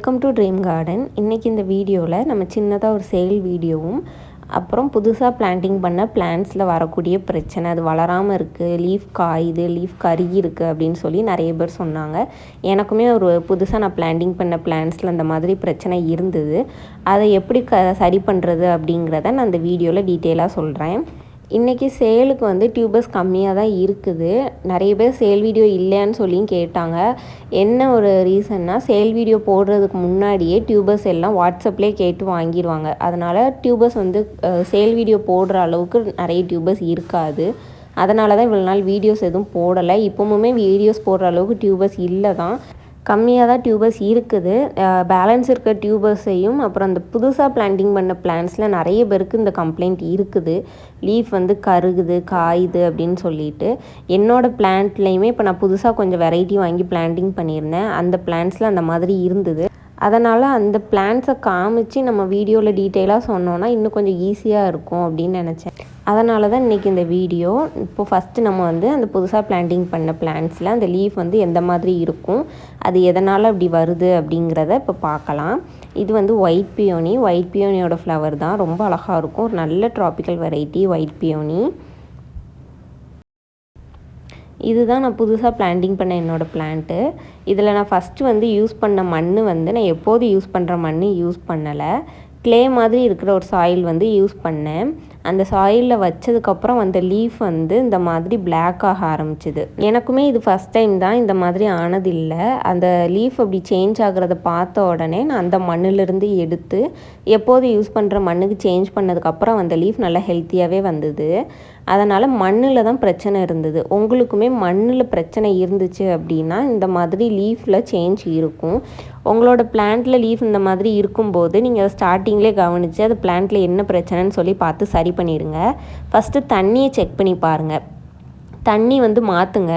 Welcome to dream garden இன்றைக்கி இந்த வீடியோவில் நம்ம சின்னதாக ஒரு சேல் வீடியோவும் அப்புறம் புதுசாக பிளான்டிங் பண்ண பிளான்ஸில் வரக்கூடிய பிரச்சனை அது வளராமல் இருக்குது லீஃப் காயுது லீஃப் கருகி இருக்குது அப்படின்னு சொல்லி நிறைய பேர் சொன்னாங்க. எனக்குமே ஒரு புதுசாக நான் பிளான்டிங் பண்ண பிளான்ஸில் அந்த மாதிரி பிரச்சனை இருந்தது. அதை எப்படி க சரி பண்ணுறது அப்படிங்கிறத நான் அந்த வீடியோவில் டீட்டெயிலாக சொல்கிறேன் இன்றைக்கி சேலுக்கு வந்து டியூபர்ஸ் கம்மியாக தான் இருக்குது. நிறைய பேர் சேல் வீடியோ இல்லைன்னு சொல்லியும் கேட்டாங்க. என்ன ஒரு ரீசன்னா சேல் வீடியோ போடுறதுக்கு முன்னாடியே டியூபர்ஸ் எல்லாம் வாட்ஸ்அப்லேயே கேட்டு வாங்கிடுவாங்க அதனால் டியூபர்ஸ் வந்து சேல் வீடியோ போடுற அளவுக்கு நிறைய டியூபர்ஸ் இருக்காது. அதனால தான் இவ்வளோ நாள் வீடியோஸ் எதுவும் போடலை. இப்போவுமே வீடியோஸ் போடுற அளவுக்கு டியூபர்ஸ் இல்லை தான் கம்மியாக தான் டியூபர்ஸ் இருக்குது. பேலன்ஸ் இருக்க டியூபர்ஸையும் அப்புறம் அந்த புதுசாக பிளான்டிங் பண்ண பிளான்ஸில் நிறைய பேருக்கு இந்த கம்ப்ளைண்ட் இருக்குது. லீஃப் வந்து கருகுது காயுது அப்படின்னு சொல்லிட்டு. என்னோடய பிளான்ட்லேயுமே இப்போ நான் புதுசாக கொஞ்சம் வெரைட்டி வாங்கி பிளான்டிங் பண்ணியிருந்தேன். அந்த பிளான்ஸில் அந்த மாதிரி இருந்தது. அதனால் அந்த பிளான்ஸை காமிச்சு நம்ம வீடியோவில் டீட்டெயிலாக சொன்னோன்னா இன்னும் கொஞ்சம் ஈஸியாக இருக்கும் அப்படின்னு நினச்சேன். அதனால தான் இன்றைக்கி இந்த வீடியோ இப்போ ஃபஸ்ட்டு நம்ம வந்து அந்த புதுசாக பிளான்டிங் பண்ண பிளான்ஸில் அந்த லீஃப் வந்து எந்த மாதிரி இருக்கும் அது எதனால் அப்படி வருது அப்படிங்கிறத இப்போ பார்க்கலாம். இது வந்து ஒயிட் பியோனி ஒயிட் பியோனியோட ஃப்ளவர் தான். ரொம்ப அழகாக இருக்கும். ஒரு நல்ல ட்ராபிக்கல் வெரைட்டி ஒயிட் பியோனி இதுதான் நான் புதுசாக பிளான்டிங் பண்ண என்னோடய பிளான்ட்டு இதில் நான் ஃபஸ்ட்டு வந்து யூஸ் பண்ண மண் வந்து நான் எப்போது யூஸ் பண்ணுற மண் யூஸ் பண்ணலை. க்ளே மாதிரி இருக்கிற ஒரு சாயில் வந்து யூஸ் பண்ணேன். அந்த சாயிலில் வச்சதுக்கப்புறம் அந்த லீஃப் வந்து இந்த மாதிரி பிளாக் ஆக ஆரம்பிச்சிது. எனக்குமே இது ஃபஸ்ட் டைம் தான் இந்த மாதிரி ஆனதில்லை. அந்த லீஃப் அப்படி சேஞ்ச் ஆகிறத பார்த்த உடனே நான் அந்த மண்ணிலிருந்து எடுத்து எப்போது யூஸ் பண்ணுற மண்ணுக்கு சேஞ்ச் பண்ணதுக்கப்புறம் அந்த லீஃப் நல்லா ஹெல்த்தியாகவே வந்தது. அதனால் மண்ணில் தான் பிரச்சனை இருந்தது. உங்களுக்குமே மண்ணில் பிரச்சனை இருந்துச்சு அப்படின்னா இந்த மாதிரி லீஃபில் சேஞ்ச் இருக்கும். உங்களோட பிளான்ட்டில் லீஃப் இந்த மாதிரி இருக்கும்போது நீங்கள் அதை ஸ்டார்டிங்லேயே கவனித்து அது பிளான்ட்டில் என்ன பிரச்சனைன்னு சொல்லி பார்த்து சரி பண்ணிடுங்க. ஃபஸ்ட்டு தண்ணியை செக் பண்ணி பாருங்கள் தண்ணி வந்து மாற்றுங்க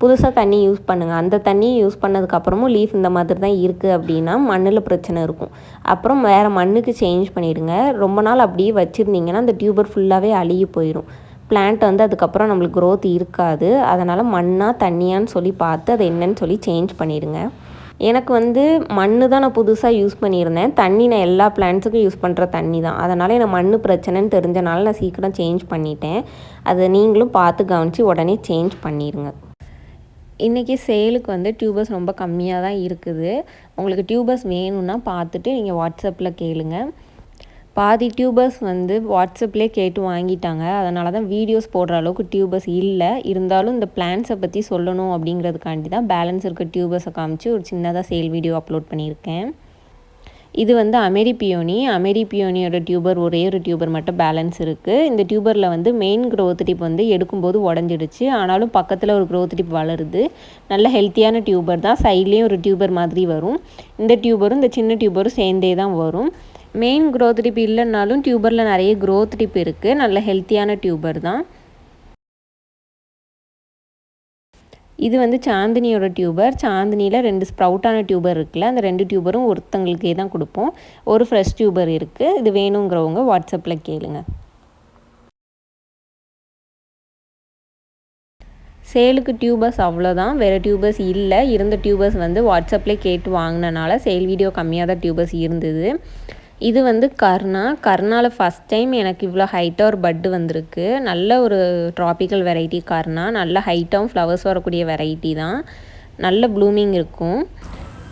புதுசாக தண்ணி யூஸ் பண்ணுங்கள் அந்த தண்ணியை யூஸ் பண்ணதுக்கப்புறமும் லீஃப் இந்த மாதிரி தான் இருக்குது அப்படின்னா மண்ணில் பிரச்சனை இருக்கும். அப்புறம் வேறு மண்ணுக்கு சேஞ்ச் பண்ணிவிடுங்க ரொம்ப நாள் அப்படியே வச்சுருந்தீங்கன்னா அந்த டியூபர் ஃபுல்லாகவே அழுகி போயிடும் பிளான்ட் வந்து அதுக்கப்புறம் நம்மளுக்கு க்ரோத் இருக்காது. அதனால் மண்ணாக தண்ணியான்னு சொல்லி பார்த்து அதை என்னன்னு சொல்லி சேஞ்ச் பண்ணிவிடுங்க எனக்கு வந்து மண் தான் நான் புதுசாக யூஸ் பண்ணியிருந்தேன். தண்ணி நான் எல்லா பிளான்ட்ஸுக்கும் யூஸ் பண்ணுற தண்ணி தான். அதனால் எனக்கு மண் பிரச்சனைன்னு தெரிஞ்சனால நான் சீக்கிரம் சேஞ்ச் பண்ணிட்டேன். அதை நீங்களும் பார்த்து கவனித்து உடனே சேஞ்ச் பண்ணிடுங்க இன்றைக்கி சேலுக்கு வந்து டியூபர்ஸ் ரொம்ப கம்மியாக தான் இருக்குது. உங்களுக்கு டியூபர்ஸ் வேணும்னா பார்த்துட்டு நீங்கள் வாட்ஸ்அப்பில் கேளுங்கள் பாதி டியூபர்ஸ் வந்து வாட்ஸ்அப்லேயே கேட்டு வாங்கிட்டாங்க. அதனால தான் வீடியோஸ் போடுற அளவுக்கு டியூபர்ஸ் இல்லை. இருந்தாலும் இந்த பிளான்ஸை பற்றி சொல்லணும் அப்படிங்கிறதுக்காண்டி தான் பேலன்ஸ் இருக்க டியூபர்ஸை காமிச்சு ஒரு சின்னதாக சேல் வீடியோ அப்லோட் பண்ணியிருக்கேன். இது வந்து அமெரி பியோனி. அமெரி பியோனியோட டியூபர் ஒரே ஒரு டியூபர் மட்டும் பேலன்ஸ் இருக்குது இந்த டியூபரில் வந்து மெயின் க்ரோத் டிப் வந்து எடுக்கும்போது உடஞ்சிடுச்சு. ஆனாலும் பக்கத்தில் ஒரு க்ரோத் டிப் வளருது. நல்ல ஹெல்த்தியான டியூபர் தான். சைட்லேயும் ஒரு டியூபர் மாதிரி வரும். இந்த டியூபரும் இந்த சின்ன டியூபரும் சேர்ந்தே தான் வரும். மெயின் க்ரோத் டிப் இல்லைன்னாலும் டியூபரில் நிறைய க்ரோத் டிப் இருக்குது நல்ல ஹெல்த்தியான டியூபர் தான். இது வந்து சாந்தினியோட டியூபர் சாந்தினியில் ரெண்டு ஸ்ப்ரவுட்டான டியூபர் இருக்குல்ல அந்த ரெண்டு டியூபரும் ஒருத்தங்களுக்கே தான் கொடுப்போம். ஒரு ஃப்ரெஷ் டியூபர் இருக்குது இது வேணுங்கிறவங்க வாட்ஸ்அப்பில் கேளுங்க. சேலுக்கு டியூபர்ஸ் அவ்வளோதான் வேறு டியூபர்ஸ் இல்லை. இருந்த டியூபர்ஸ் வந்து வாட்ஸ்அப்லேயே கேட்டு வாங்கினனால சேல் வீடியோ கம்மியாக தான் டியூபர்ஸ் இருந்தது. இது வந்து கர்ணா. கர்ணாவில் ஃபஸ்ட் டைம் எனக்கு இவ்வளோ ஹைட்டாக ஒரு பட்டு வந்திருக்கு. நல்ல ஒரு ட்ராபிக்கல் வெரைட்டி கர்ணா. நல்ல ஹைட்டாகவும் ஃப்ளவர்ஸ் வரக்கூடிய வெரைட்டி தான். நல்ல ப்ளூமிங் இருக்கும்.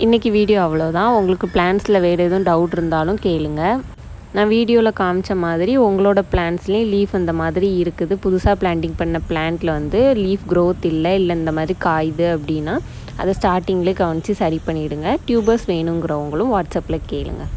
இன்றைக்கி வீடியோ அவ்வளோதான் உங்களுக்கு பிளான்ஸில் வேறு எதுவும் டவுட் இருந்தாலும் கேளுங்க. நான் வீடியோவில் காமிச்ச மாதிரி உங்களோட பிளான்ஸ்லேயும் லீஃப் இந்த மாதிரி இருக்குது. புதுசாக பிளான்டிங் பண்ண பிளான்ட்டில் வந்து லீஃப் க்ரோத் இல்லை இல்லை இந்த மாதிரி காயுது அப்படின்னா அதை ஸ்டார்டிங்லேயே கவனித்து சரி பண்ணிவிடுங்க டியூபர்ஸ் வேணுங்கிறவங்களும் வாட்ஸ்அப்பில் கேளுங்கள்